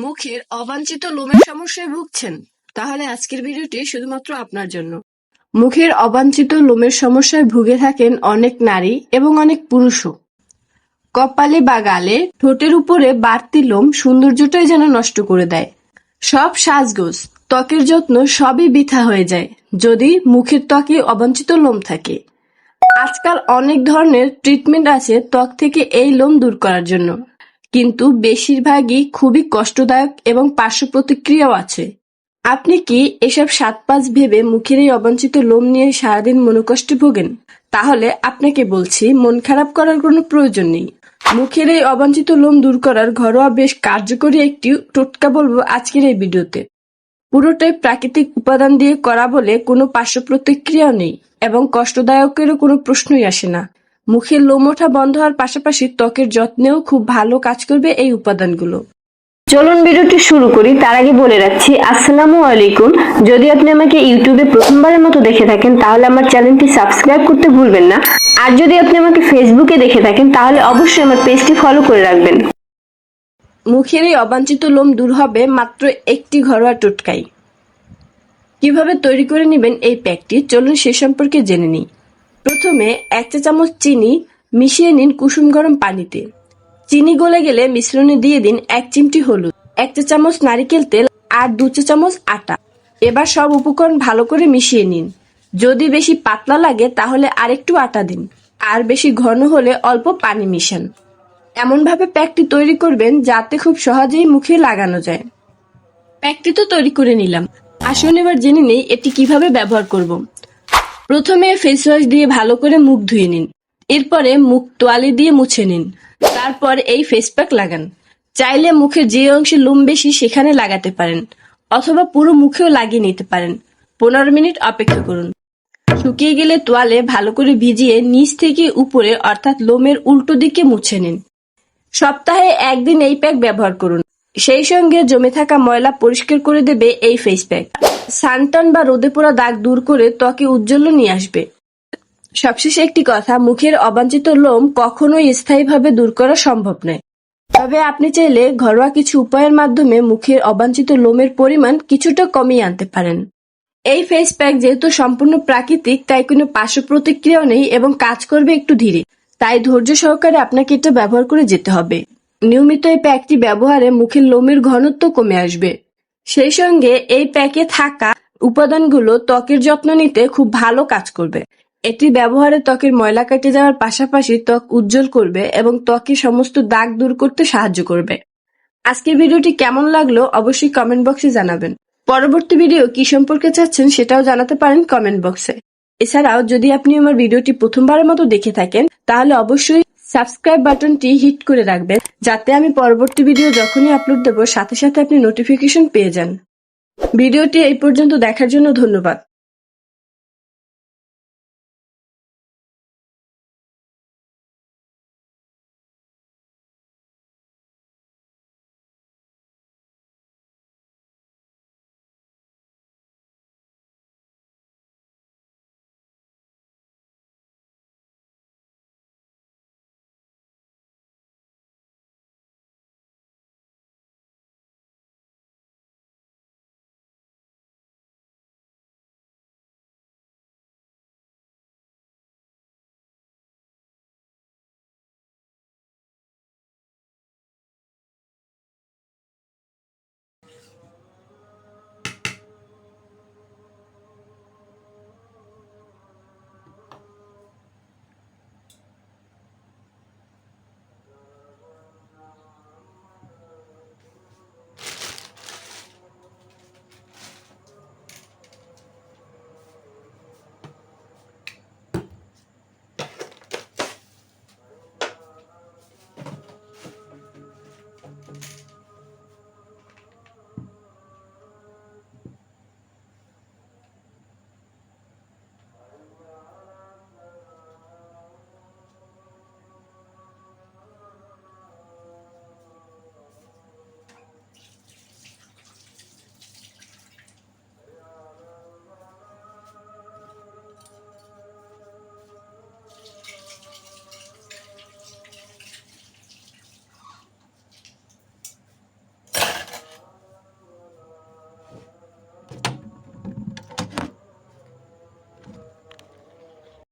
মুখের অবাঞ্ছিত লোমের সমস্যায় ভুগছেন, তাহলে আজকের ভিডিওটি শুধুমাত্র আপনার জন্য। মুখের অবাঞ্ছিত লোমের সমস্যায় ভুগে থাকেন অনেক নারী এবং অনেক পুরুষও। কপালে বা গালে ঠোঁটের উপরে বাড়তি লোম সৌন্দর্যটাই যেন নষ্ট করে দেয়। সব সাজগোজ, ত্বকের যত্ন সবই বৃথা হয়ে যায় যদি মুখের ত্বকে অবাঞ্ছিত লোম থাকে। আজকাল অনেক ধরনের ট্রিটমেন্ট আছে ত্বক থেকে এই লোম দূর করার জন্য। কিন্তু বেশিরভাগই খুবই কষ্টদায়ক এবং পার্শ্ব প্রতিক্রিয়াও আছে। আপনি কি এসব সাত পাঁচ ভেবে মুখের এই অবাঞ্ছিত লোম নিয়ে সারাদিন মনোকষ্টে ভোগেন? তাহলে আপনাকে বলছি, মন খারাপ করার কোনো প্রয়োজন নেই। মুখের এই অবাঞ্ছিত লোম দূর করার ঘরোয়া বেশ কার্যকরী একটি টোটকা বলব আজকের এই ভিডিওতে। পুরোটাই প্রাকৃতিক উপাদান দিয়ে করা বলে কোনো পার্শ্ব প্রতিক্রিয়াও নেই এবং কষ্টদায়কেরও কোনো প্রশ্নই আসে না। মুখের লোম ওঠা বন্ধ হওয়ার পাশাপাশি ত্বকের যত্নেও খুব ভালো কাজ করবে এই উপাদানগুলো। চলুন ভিডিওটি শুরু করি। তার আগে বলে রাখছি আসসালামু আলাইকুম। যদি আপনি আমাকে ইউটিউবে প্রথমবারের মতো দেখে থাকেন তাহলে আমার চ্যানেলটি সাবস্ক্রাইব করতে ভুলবেন না। আর যদি আপনি আমাকে ফেসবুকে দেখে থাকেন তাহলে অবশ্যই আমার পেজটি ফলো করে রাখবেন। মুখের এই অবাঞ্ছিত লোম দূর হবে মাত্র একটি ঘরোয়া টোটকাই। কীভাবে তৈরি করে নেবেন এই প্যাকটি? চলুন সে সম্পর্কে জেনে নিই। প্রথমে এক চা চামচ চিনি মিশিয়ে নিন কুসুম গরম পানিতে। চিনি গলে গেলে মিশ্রণে দিয়ে দিন এক চিমটি হলুদ, এক চা চামচ নারিকেল তেল আর দু চা চামচ আটা। এবার সব উপকরণ ভালো করে মিশিয়ে নিন। যদি বেশি পাতলা লাগে তাহলে আরেকটু আটা দিন, আর বেশি ঘন হলে অল্প পানি মিশান। এমনভাবে প্যাকটি তৈরি করবেন যাতে খুব সহজেই মুখে লাগানো যায়। প্যাকটি তো তৈরি করে নিলাম। আসুন এবার জেনে নেই এটি কীভাবে ব্যবহার করব। প্রথমে ফেস ওয়াশ দিয়ে ভালো করে মুখ ধুয়ে নিন। এরপরে মুখ তোয়ালি দিয়ে মুছে নিন। তারপর এই ফেস প্যাক লাগান। চাইলে মুখের যে অংশে লোম বেশি সেখানে লাগাতে পারেন, অথবা পুরো মুখেও লাগিয়ে নিতে পারেন। পনেরো মিনিট অপেক্ষা করুন। শুকিয়ে গেলে তোয়ালে ভালো করে ভিজিয়ে নিচ থেকে উপরে, অর্থাৎ লোমের উল্টো দিকে মুছে নিন। সপ্তাহে একদিন এই প্যাক ব্যবহার করুন। সেই সঙ্গে জমে থাকা ময়লা পরিষ্কার করে দেবে এই ফেস প্যাক সানটান বা রোদে পোড়া দাগ দূর করে ত্বকে উজ্জ্বল্য নিয়ে আসবে। সবশেষে একটি কথা, মুখের অবাঞ্ছিত লোম কখনোই স্থায়ীভাবে দূর করা সম্ভব নয়। তবে আপনি চাইলে ঘরোয়া কিছু উপায়ের মাধ্যমে মুখের অবাঞ্ছিত লোমের পরিমাণ কিছুটা কমিয়ে আনতে পারেন। এই ফেস প্যাক যেহেতু সম্পূর্ণ প্রাকৃতিক, তাই কোনো পার্শ্ব প্রতিক্রিয়াও নেই এবং কাজ করবে একটু ধীরে। তাই ধৈর্য সহকারে আপনাকে এটা ব্যবহার করে যেতে হবে। নিয়মিত এই প্যাকটি ব্যবহারে মুখের লোমের ঘনত্ব কমে আসবে। সেই সঙ্গে এই প্যাকে থাকা উপাদানগুলো ত্বকের যত্ন নিতে খুব ভালো কাজ করবে। এটি ব্যবহারে ত্বকের ময়লা কেটে যাওয়ার পাশাপাশি ত্বক উজ্জ্বল করবে এবং ত্বকের সমস্ত দাগ দূর করতে সাহায্য করবে। আজকের ভিডিওটি কেমন লাগল অবশ্যই কমেন্ট বক্সে জানাবেন। পরবর্তী ভিডিও কি সম্পর্কে চাচ্ছেন সেটাও জানাতে পারেন কমেন্ট বক্সে এছাড়াও যদি আপনি আমার ভিডিওটি প্রথমবারের মতো দেখে থাকেন, তাহলে অবশ্যই সাবস্ক্রাইব বাটনটি হিট করে রাখবেন, যাতে আমি পরবর্তী ভিডিও যখনই আপলোড দেব, সাথে সাথে আপনি নোটিফিকেশন পেয়ে যান। ভিডিওটি এই পর্যন্ত দেখার জন্য ধন্যবাদ।